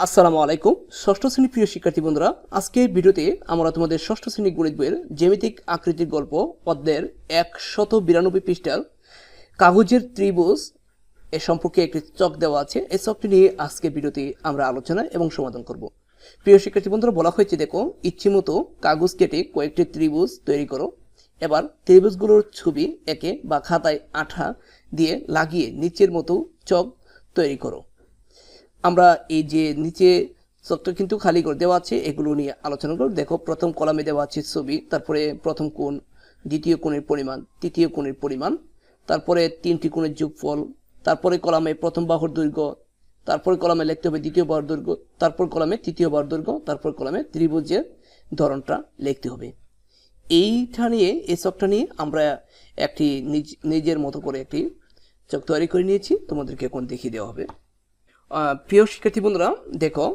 আসসালামু আলাইকুম। ষষ্ঠ শ্রেণি প্রিয় শিক্ষার্থী বন্ধুরা আজকের ভিডিওতে আমরা তোমাদের ষষ্ঠ শ্রেণি গণিত বইয়ের জ্যামিতিক আকৃতির গল্প পদ্মের একশত বিরানব্বই পৃষ্ঠার কাগজের ত্রিভুজ এ সম্পর্কে একটি চক দেওয়া আছে। এই চকটি নিয়ে আজকের ভিডিওতে আমরা আলোচনা এবং সমাধান করব। প্রিয় শিক্ষার্থী বন্ধুরা, বলা হয়েছে দেখো ইচ্ছে মতো কাগজ কেটে কয়েকটি ত্রিভুজ তৈরি করো। এবার ত্রিভুজগুলোর ছবি একে বা খাতায় আঠা দিয়ে লাগিয়ে নিচের মতো চক তৈরি করো। আমরা এই যে নিচে চকটা কিন্তু খালি করে দেওয়া আছে, এগুলো নিয়ে আলোচনা করব। দেখো, প্রথম কলামে দেওয়া আছে ছবি, তারপরে প্রথম কোণ, দ্বিতীয় কোণের পরিমাণ, তৃতীয় কোণের পরিমাণ, তারপরে তিনটি কোণের যোগফল, তারপরে কলামে প্রথম বাহুর দৈর্ঘ্য, তারপরে কলামে লিখতে হবে দ্বিতীয় বাহুর দৈর্ঘ্য, তারপর কলামে তৃতীয় বাহুর দৈর্ঘ্য, তারপর কলামে ত্রিভুজের ধরনটা লিখতে হবে। এইটা নিয়ে এই চকটা নিয়ে আমরা একটি নিজ, নিজের মতো করে একটি চক তৈরি করে নিয়েছি। তোমাদেরকে এখন দেখিয়ে দেওয়া হবে। প্রিয় শিক্ষার্থী বন্ধুরা, দেখো,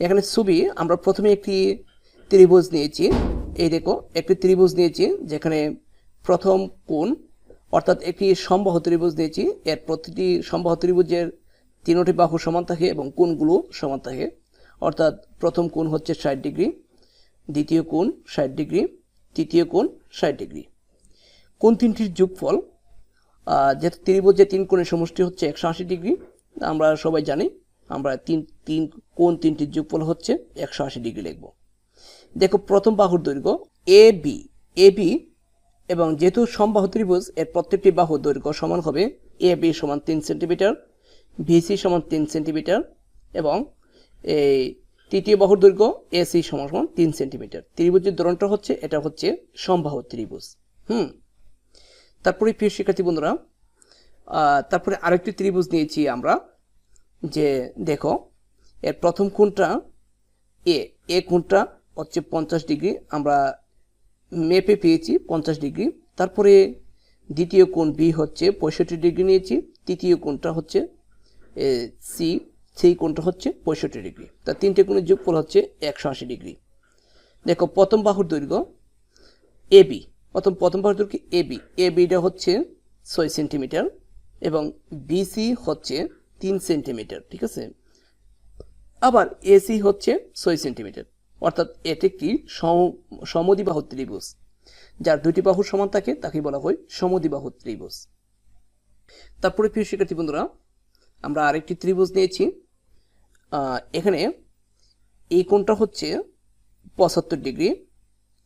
এখানে ছবি, আমরা প্রথমে একটি ত্রিভুজ নিয়েছি। এই দেখো, একটি ত্রিভুজ নিয়েছি, যেখানে প্রথম কোণ, অর্থাৎ একটি সম্বাহ ত্রিভুজ নিয়েছি। এর প্রতিটি সম্বাহ ত্রিভুজের তিনটি বাহু সমান থাকে এবং কোণগুলো সমান থাকে। অর্থাৎ প্রথম কোণ হচ্ছে ষাট ডিগ্রি, দ্বিতীয় কোণ ষাট ডিগ্রি, তৃতীয় কোণ ষাট ডিগ্রি। কোণ তিনটির যোগফল যেহেতু ত্রিভুজের তিন কোণের সমষ্টি হচ্ছে একশো আশি ডিগ্রি আমরা সবাই জানি, আমরা তিন তিন কোণ তিনটির যোগফল হচ্ছে? একশো আশি ডিগ্রি লিখব। দেখো, প্রথম বাহুর দৈর্ঘ্য এ, বি। এ, বি এবং যেহেতু সমবাহু ত্রিভুজ, এর প্রত্যেকটি বাহুর দৈর্ঘ্য সমান হবে এ, বি সমান তিন সেন্টিমিটার ভিসি সমান তিন সেন্টিমিটার এবং এই তৃতীয় বাহুর দৈর্ঘ্য এসি সমান সমান তিন সেন্টিমিটার। ত্রিভুজের ধরনটা হচ্ছে, এটা হচ্ছে সমবাহু ত্রিভুজ। হুম। তারপরে প্রিয় শিক্ষার্থী বন্ধুরা তারপরে আরেকটি ত্রিভুজ নিয়েছি আমরা যে দেখো এর প্রথম কোণটা এ এ কোণটা হচ্ছে পঞ্চাশ ডিগ্রি আমরা মেপে পেয়েছি পঞ্চাশ ডিগ্রি। তারপরে দ্বিতীয় কোণ বি হচ্ছে পঁয়ষট্টি ডিগ্রি নিয়েছি তৃতীয় কোণটা হচ্ছে এ, সি সেই কোণটা হচ্ছে পঁয়ষট্টি ডিগ্রি। তা তিনটে কোণের যোগফল হচ্ছে একশো আশি ডিগ্রি। দেখো প্রথম বাহুর দৈর্ঘ্য এবি প্রথম প্রথম বাহুর দৈর্ঘ্য এবি এবিটা হচ্ছে ছয় সেন্টিমিটার। এবং বিসি হচ্ছে তিন সেন্টিমিটার, ঠিক আছে? আবার এসি হচ্ছে ছয় সেন্টিমিটার। অর্থাৎ এটি একটি সম- সমদ্বিবাহু ত্রিভুজ। যার দুটি বাহু সমান থাকে তাকে বলা হয় সমদ্বিবাহু ত্রিভুজ। তারপরে প্রিয় শিক্ষার্থী বন্ধুরা, আমরা আরেকটি ত্রিভুজ নিয়েছি। এখানে এই কোণটা হচ্ছে পঁচাত্তর ডিগ্রি,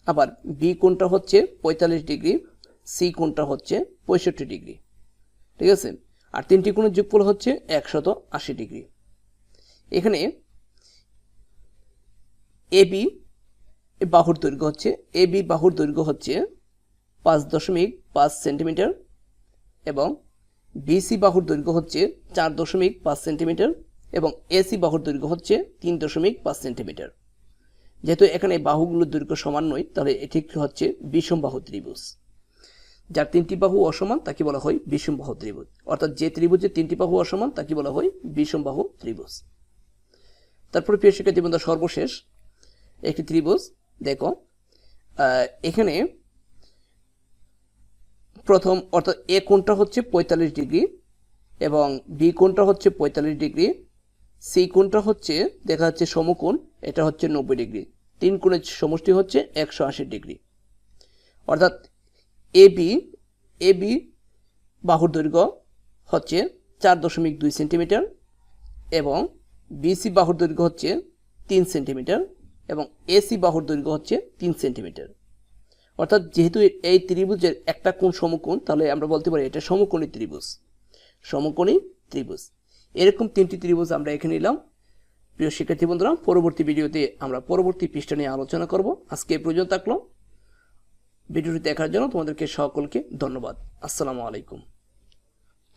আবার বি কোণটা হচ্ছে পঁয়তাল্লিশ ডিগ্রি সি কোণটা হচ্ছে পঁয়ষট্টি ডিগ্রি। ঠিক আছে? আর তিনটি কোণের যোগফল হচ্ছে একশত আশি ডিগ্রি। এখানে এবি বাহুর দৈর্ঘ্য হচ্ছে এবি বাহুর দৈর্ঘ্য হচ্ছে পাঁচ দশমিক পাঁচ সেন্টিমিটার এবং বিসি বাহুর দৈর্ঘ্য হচ্ছে চার দশমিক পাঁচ সেন্টিমিটার এবং এসি বাহুর দৈর্ঘ্য হচ্ছে তিন দশমিক পাঁচ সেন্টিমিটার। যেহেতু এখানে বাহুগুলোর দৈর্ঘ্য সমান নয়, তাহলে এটি হচ্ছে বিষম বাহু ত্রিভুজ। যার তিনটি বাহু অসমান, তাকে বলা হয় বিষম বাহু ত্রিভুজ। অর্থাৎ যে ত্রিভুজের তিনটি বাহু অসমান, তাকে বলা হয় বিষম বাহু ত্রিভুজ। তারপরে প্রিয় শিক্ষার্থী বন্ধু সর্বশেষ একটি ত্রিভুজ, দেখো এখানে প্রথম, অর্থাৎ এ কোণটা হচ্ছে পঁয়তাল্লিশ ডিগ্রি এবং বি কোণটা হচ্ছে পঁয়তাল্লিশ ডিগ্রি, সি কোণটা হচ্ছে, দেখা যাচ্ছে সমকোণ, এটা হচ্ছে নব্বই ডিগ্রি। তিন কোণের সমষ্টি হচ্ছে একশো আশি ডিগ্রি। অর্থাৎ এ বি এ বি বাহুর দৈর্ঘ্য হচ্ছে চার দশমিক দুই সেন্টিমিটার এবং বিসি বাহুর দৈর্ঘ্য হচ্ছে তিন সেন্টিমিটার এবং এসি বাহুর দৈর্ঘ্য হচ্ছে তিন সেন্টিমিটার। অর্থাৎ যেহেতু এই ত্রিভুজের একটা কোণ সমকোণ, তাহলে আমরা বলতে পারি এটা সমকোণী ত্রিভুজ। সমকোণী ত্রিভুজ। এরকম তিনটি ত্রিভুজ আমরা এখানে নিলাম। প্রিয় শিক্ষার্থী বন্ধুরা, পরবর্তী ভিডিওতে আমরা পরবর্তী পৃষ্ঠা নিয়ে আলোচনা করব। আজকে এ পর্যন্ত থাকল। ভিডিওটি দেখার জন্য তোমাদেরকে সকলকে ধন্যবাদ। আসসালামু আলাইকুম।